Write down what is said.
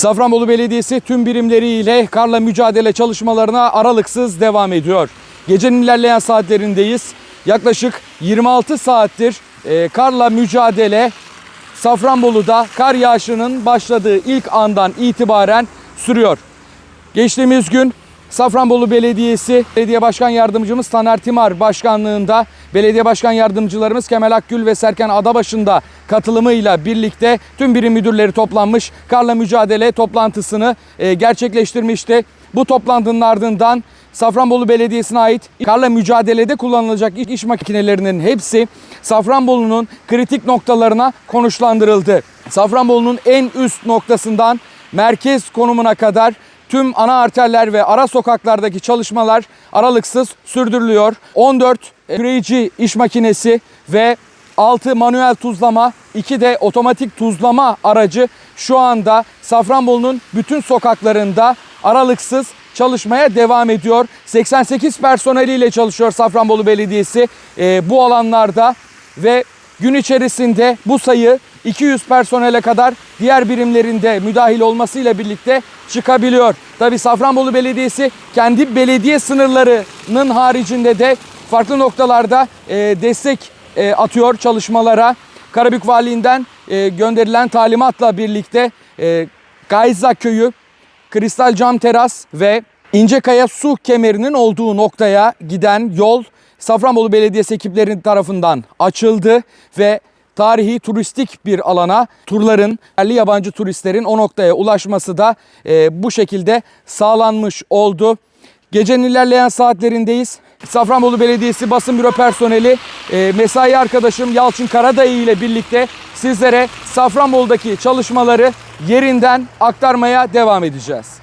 Safranbolu Belediyesi tüm birimleriyle karla mücadele çalışmalarına aralıksız devam ediyor. Gecenin ilerleyen saatlerindeyiz. Yaklaşık 26 saattir e, karla mücadele Safranbolu'da kar yağışının başladığı ilk andan itibaren sürüyor. Geçtiğimiz gün Safranbolu Belediyesi Belediye Başkan Yardımcımız Taner Timar başkanlığında belediye başkan yardımcılarımız Kemal Akgül ve Serkan Adabaşı'nda katılımıyla birlikte tüm birim müdürleri toplanmış karla mücadele toplantısını e, gerçekleştirmişti. Bu toplantının ardından Safranbolu Belediyesi'ne ait karla mücadelede kullanılacak iş makinelerinin hepsi Safranbolu'nun kritik noktalarına konuşlandırıldı. Safranbolu'nun en üst noktasından merkez konumuna kadar tüm ana arterler ve ara sokaklardaki çalışmalar aralıksız sürdürülüyor. 14 küreyici iş makinesi ve 6 manuel tuzlama, 2 de otomatik tuzlama aracı şu anda Safranbolu'nun bütün sokaklarında aralıksız çalışmaya devam ediyor. 88 personeliyle çalışıyor Safranbolu Belediyesi e, bu alanlarda ve gün içerisinde bu sayı 200 personele kadar diğer birimlerinde müdahil olmasıyla birlikte çıkabiliyor. Tabi Safranbolu Belediyesi kendi belediye sınırlarının haricinde de farklı noktalarda e, destek e, atıyor çalışmalara. Karabük Valiliğinden e, gönderilen talimatla birlikte e, Gayza Köyü, Kristal Cam Teras ve İncekaya Su Kemeri'nin olduğu noktaya giden yol Safranbolu Belediyesi ekiplerinin tarafından açıldı ve tarihi turistik bir alana turların, yerli yabancı turistlerin o noktaya ulaşması da e, bu şekilde sağlanmış oldu. Gecenin ilerleyen saatlerindeyiz. Safranbolu Belediyesi basın büro personeli e, mesai arkadaşım Yalçın Karadayı ile birlikte sizlere Safranbolu'daki çalışmaları yerinden aktarmaya devam edeceğiz.